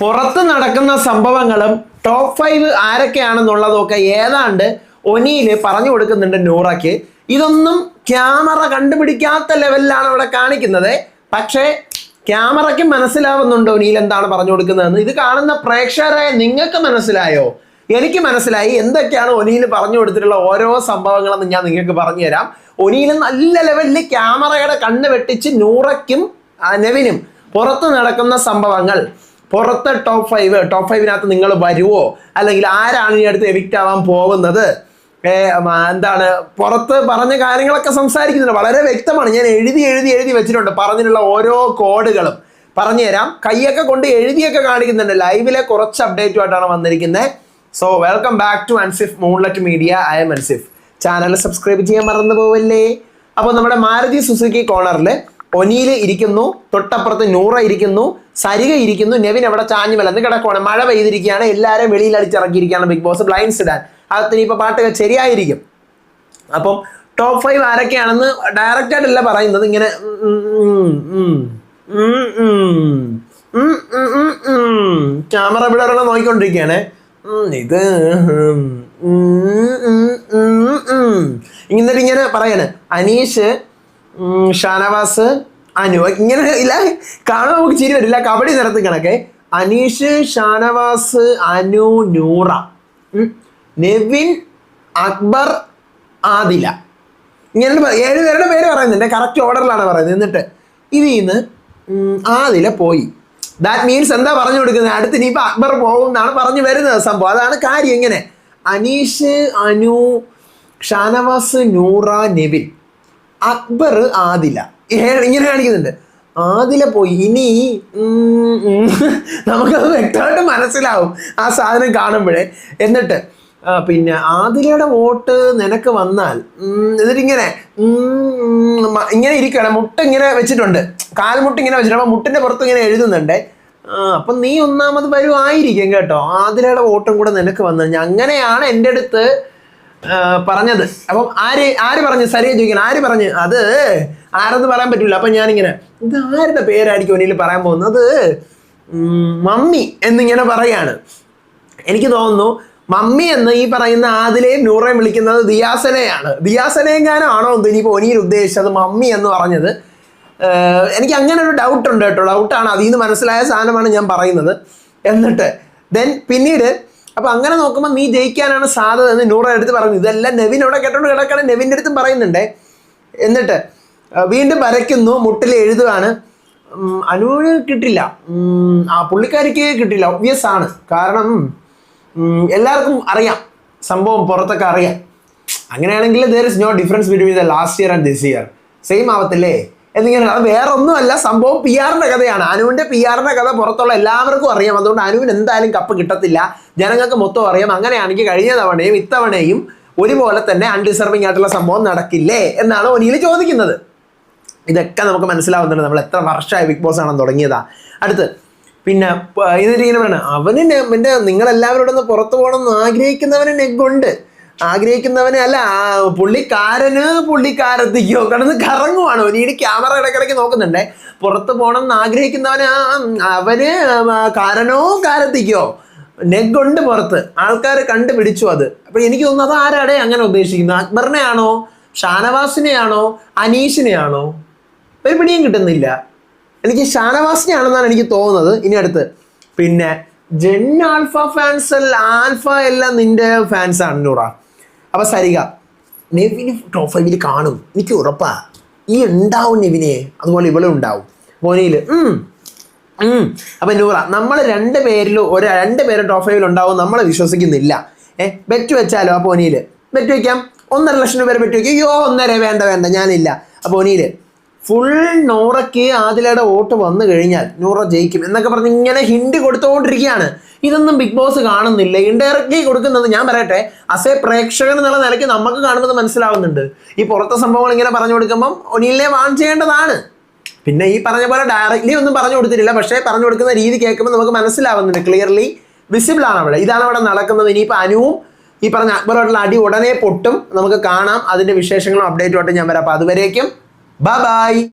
പുറത്ത് നടക്കുന്ന സംഭവങ്ങളും ടോപ്പ് ഫൈവ് ആരൊക്കെയാണെന്നുള്ളതൊക്കെ ഏതാണ്ട് ഒനിയിൽ പറഞ്ഞു കൊടുക്കുന്നുണ്ട് നൂറയ്ക്ക്. ഇതൊന്നും ക്യാമറ കണ്ടുപിടിക്കാത്ത ലെവലിലാണ് അവിടെ കാണിക്കുന്നത്. പക്ഷേ ക്യാമറയ്ക്ക് മനസ്സിലാവുന്നുണ്ട് ഒനിയിൽ എന്താണ് പറഞ്ഞു കൊടുക്കുന്നതെന്ന്. ഇത് കാണുന്ന പ്രേക്ഷകരായ നിങ്ങൾക്ക് മനസ്സിലായോ? എനിക്ക് മനസ്സിലായി എന്തൊക്കെയാണ് ഒനിയിൽ പറഞ്ഞു കൊടുത്തിട്ടുള്ള ഓരോ സംഭവങ്ങളെന്ന് ഞാൻ നിങ്ങൾക്ക് പറഞ്ഞു തരാം ഒനിയിൽ നല്ല ലെവലിൽ ക്യാമറയുടെ കണ്ണ് വെട്ടിച്ച് നൂറയ്ക്കും നെവിനും പുറത്ത് നടക്കുന്ന സംഭവങ്ങൾ. പുറത്തെ ടോപ്പ് ഫൈവ് ടോപ്പ് ഫൈവിനകത്ത് നിങ്ങൾ വരുമോ അല്ലെങ്കിൽ ആരാണ് ഈ അടുത്ത് എവിക്റ്റ് ആവാൻ പോകുന്നത്? എന്താണ്? പുറത്ത് പറഞ്ഞ കാര്യങ്ങളൊക്കെ സംസാരിക്കുന്നുണ്ട്. വളരെ വ്യക്തമാണ്. ഞാൻ എഴുതി എഴുതി എഴുതി വെച്ചിട്ടുണ്ട്. പറഞ്ഞിട്ടുള്ള ഓരോ കോഡുകളും. പറഞ്ഞുതരാം കൈയൊക്കെ കൊണ്ട് എഴുതിയൊക്കെ കാണിക്കുന്നുണ്ട്. ലൈവിലെ കുറച്ച് അപ്ഡേറ്റുമായിട്ടാണ് വന്നിരിക്കുന്നത് so welcome back to Ansif moonlit media I am Ansif channel subscribe ചെയ്യാൻ മറന്നു പോവല്ലേ? അപ്പോൾ നമ്മുടെ മാരുതി സുസുക്കി കോർണറിൽ ഒനീൽ ഇരിക്കുന്നു തൊട്ടപ്പുറത്ത് നൂറ ഇരിക്കുന്നു സരിക ഇരിക്കുന്നു നെവിൻ അവിടെ ചാഞ്ഞു വലന്ന് കിടക്കുവാണ് മഴ പെയ്തിരിക്കുകയാണ് എല്ലാവരും വെളിയിൽ അടിച്ചിറക്കിയിരിക്കുകയാണ് ബിഗ് ബോസ് ബ്ലൈൻഡ്സ് ഇടാൻ അകത്ത് ഇപ്പൊ പാട്ടൊക്കെ ശരിയായിരിക്കും അപ്പം ടോപ്പ് ഫൈവ് ആരൊക്കെയാണെന്ന് ഡയറക്റ്റ് ആയിട്ടല്ല പറയുന്നത് ഇങ്ങനെ ക്യാമറ ഇവിടെ ഒരെണ്ണം നോക്കിക്കൊണ്ടിരിക്കുകയാണ് ഇത്. എന്നിട്ട് ഇങ്ങനെ പറയാണ് അനീഷ് ഷാനവാസ് അനു ഇങ്ങനെ ഇല്ല കാണുമ്പോൾ നമുക്ക് ചിരി വരില്ല കബഡി നിരത്ത് കണക്കെ അനീഷ് ഷാനവാസ് അനു നൂറ. നെവിൻ അക്ബർ ആദില. ഇങ്ങനെ ഏഴ് പേരുടെ പേര് പറയുന്നുണ്ട്. കറക്റ്റ് ഓർഡറിലാണ് പറയുന്നത്. എന്നിട്ട് ഇതിൽ നിന്ന് ആദില പോയി. ദാറ്റ് മീൻസ് എന്താ പറഞ്ഞു കൊടുക്കുന്നത്? അടുത്ത് ഇനിയിപ്പോൾ അക്ബർ പോകും എന്നാണ് പറഞ്ഞു വരുന്നത് സംഭവം. അതാണ് കാര്യം ഇങ്ങനെ. അനീഷ് അനു ഷാനവാസ് നൂറ നെവിൻ. അക്ബർ ആദില. ഇങ്ങനെ കാണിക്കുന്നുണ്ട്. ആദില പോയി. ഇനി നമുക്കത് വ്യക്തമായിട്ട് മനസ്സിലാവും ആ സാധനം കാണുമ്പോഴേ. എന്നിട്ട് പിന്നെ ആദിലയുടെ വോട്ട് നിനക്ക് വന്നാൽ എന്നിട്ട് മ- ഇങ്ങനെ ഇരിക്കണം മുട്ട ഇങ്ങനെ വെച്ചിട്ടുണ്ട്. കാൽമുട്ട് ഇങ്ങനെ വെച്ചിട്ടുണ്ട്. അപ്പം മുട്ടിന്റെ പുറത്ത് ഇങ്ങനെ എഴുതുന്നുണ്ട്. അപ്പം നീ ഒന്നാമത് വരുമായിരിക്കും കേട്ടോ. ആദിലയുടെ വോട്ടും കൂടെ നിനക്ക് വന്നു അങ്ങനെയാണ് എന്റെ അടുത്ത് പറഞ്ഞത്. അപ്പം ആര് ആര് പറഞ്ഞു? സരിയെ ചോദിക്കണം. ആര് പറഞ്ഞ്? അത് ആരെന്ന് പറയാൻ പറ്റില്ല അപ്പം ഞാനിങ്ങനെ ഇത് ആരുടെ പേരായിരിക്കും ഒന്നിൽ പറയാൻ പോകുന്നത്? മമ്മി എന്നിങ്ങനെ പറയാണ്. എനിക്ക് തോന്നുന്നു മമ്മി എന്ന് ഈ പറയുന്ന ആദിലെയും നൂറേയും വിളിക്കുന്നത് ദിയാസനെയാണ്. ദിയാസനെയെങ്ങാനും ആണോ എന്ന് ഇനിയിപ്പോൾ ഒനിയിൽ ഉദ്ദേശിച്ചത് മമ്മി എന്ന് പറഞ്ഞത്. എനിക്ക് അങ്ങനെ ഒരു ഡൗട്ട് ഉണ്ട് കേട്ടോ. ഡൗട്ടാണ് അതിൽ നിന്ന് മനസ്സിലായ സാധനമാണ് ഞാൻ പറയുന്നത്. എന്നിട്ട് ദെൻ പിന്നീട് അപ്പൊ അങ്ങനെ നോക്കുമ്പോൾ നീ ജയിക്കാനാണ് സാധ്യത എന്ന് നൂറ എടുത്ത് പറഞ്ഞു. ഇതെല്ലാം നെവിൻ അവിടെ കേട്ടോണ്ട് കിടക്കണം. നെവിന്റെ അടുത്തും പറയുന്നുണ്ട്. എന്നിട്ട് വീണ്ടും വരയ്ക്കുന്നു. മുട്ടിൽ എഴുതുകയാണ് അനുവിന് കിട്ടില്ല. ആ പുള്ളിക്കാരിക്ക് കിട്ടില്ല. ഒബ്വിയസ് ആണ്. കാരണം എല്ലാവർക്കും അറിയാം. സംഭവം പുറത്തൊക്കെ അറിയാം. അങ്ങനെയാണെങ്കിൽ there is no difference between the last year and this year same ആവത്തില്ലേ? എന്നിങ്ങനെ അത് വേറെ ഒന്നുമല്ല സംഭവം പി ആറിന്റെ കഥയാണ്. അനുവിന്റെ പി ആറിന്റെ കഥ പുറത്തുള്ള എല്ലാവർക്കും അറിയാം. അതുകൊണ്ട് അനുവിന് എന്തായാലും കപ്പ് കിട്ടത്തില്ല. ജനങ്ങൾക്ക് മൊത്തം അറിയാം. അങ്ങനെയാണെങ്കിൽ കഴിഞ്ഞ തവണയും ഇത്തവണയും ഒരുപോലെ തന്നെ അൺഡിസർവിംഗ് ആയിട്ടുള്ള സംഭവം നടക്കില്ലേ എന്നാണ് ഒനിയിൽ ചോദിക്കുന്നത്. ഇതൊക്കെ നമുക്ക് മനസ്സിലാവുന്നുണ്ട്. നമ്മൾ എത്ര വർഷമായി ബിഗ് ബോസ് ആണെന്ന് തുടങ്ങിയതാ. അടുത്ത് പിന്നെ ഇതിന് ഇങ്ങനെ പറയണം അവന് എന്റെ നിങ്ങളെല്ലാവരോടും ഒന്ന് പുറത്തു പോകണമെന്ന് ആഗ്രഹിക്കുന്നവന് നെഗുണ്ട്. ആഗ്രഹിക്കുന്നവന് അല്ല പുള്ളിക്കാരന് പുള്ളിക്കാരത്തേക്കോ കിടന്ന് കറങ്ങുവാണ്. ഒനിയുടെ ക്യാമറ ഇടയ്ക്കിടയ്ക്ക് നോക്കുന്നുണ്ടേ. പുറത്ത് പോകണം എന്ന് ആഗ്രഹിക്കുന്നവന് അവന് കാരനോ കാരത്തേക്കോ നെഗുണ്ട് പുറത്ത്. ആൾക്കാർ കണ്ടുപിടിച്ചു അത്. അപ്പൊ എനിക്ക് തോന്നുന്നു അത് ആരാടെ അങ്ങനെ ഉദ്ദേശിക്കുന്നത് അക്ബറിനെ ആണോ ഷാനവാസിനെയാണോ? അനീഷിനെയാണോ? ഒരു പിടിയും കിട്ടുന്നില്ല. എനിക്ക് ഷാനവാസിനെ ആണെന്നാണ് എനിക്ക് തോന്നുന്നത്. ഇനി അടുത്ത്. പിന്നെ ജെൻ ആൽഫ ഫാൻസ് അല്ല ആൽഫ എല്ലാം നിന്റെ ഫാൻസ് ആണ് നൂറ. അപ്പൊ സരിക നെവിന് ടോപ്പ് ഫൈവിൽ കാണും. എനിക്ക് ഉറപ്പാ. ഈ ഉണ്ടാവും നെവിനെ അതുപോലെ ഇവളും ഉണ്ടാവും. ഉം. അപ്പൊ നൂറ നമ്മൾ രണ്ട് പേരിലും ഒരു രണ്ട് പേരും ടോപ്പ് ഫൈവിൽ ഉണ്ടാവും നമ്മളെ വിശ്വസിക്കുന്നില്ല. ഏഹ് ബെറ്റ് വെച്ചാലോ ആ പോനിയിൽ? ബെറ്റ് വെക്കാം. ഒന്നര ലക്ഷം രൂപ ബെറ്റ് വെക്കാം. അയ്യോ ഒന്നര വേണ്ട വേണ്ട ഞാനില്ല. ആ പോനിയിൽ ഫുൾ നൂറയ്ക്ക് ആദിലയുടെ വോട്ട് വന്നു കഴിഞ്ഞാൽ നൂറ ജയിക്കും എന്നൊക്കെ പറഞ്ഞ് ഇങ്ങനെ ഹിൻഡ് കൊടുത്തുകൊണ്ടിരിക്കുകയാണ് ഇതൊന്നും ബിഗ് ബോസ് കാണുന്നില്ല. ഇൻഡയറക്റ്റ്ലി കൊടുക്കുന്നത് ഞാൻ പറയട്ടെ അസേ പ്രേക്ഷകൻ എന്നുള്ള നിലയ്ക്ക് നമുക്ക് കാണുന്നത് മനസ്സിലാവുന്നുണ്ട്. ഈ പുറത്തെ സംഭവങ്ങൾ ഇങ്ങനെ പറഞ്ഞു കൊടുക്കുമ്പം ഒനിലിനെ വാൺ ചെയ്യേണ്ടതാണ്. പിന്നെ ഈ പറഞ്ഞ പോലെ ഡയറക്റ്റ്ലി ഒന്നും പറഞ്ഞു കൊടുത്തിട്ടില്ല. പക്ഷേ പറഞ്ഞു കൊടുക്കുന്ന രീതി കേൾക്കുമ്പോൾ നമുക്ക് മനസ്സിലാവുന്നുണ്ട്. ക്ലിയർലി വിസിബിൾ ആണ് അവിടെ. ഇതാണ് അവിടെ നടക്കുന്നത്. ഇനിയിപ്പോൾ അനുവും ഈ പറഞ്ഞ അക്ബറുമായിട്ടുള്ള അടി ഉടനെ പൊട്ടും. നമുക്ക് കാണാം. അതിന്റെ വിശേഷങ്ങളും അപ്ഡേറ്റുമായിട്ട് ഞാൻ വരാം. അപ്പോൾ അതുവരേക്കും Bye-bye!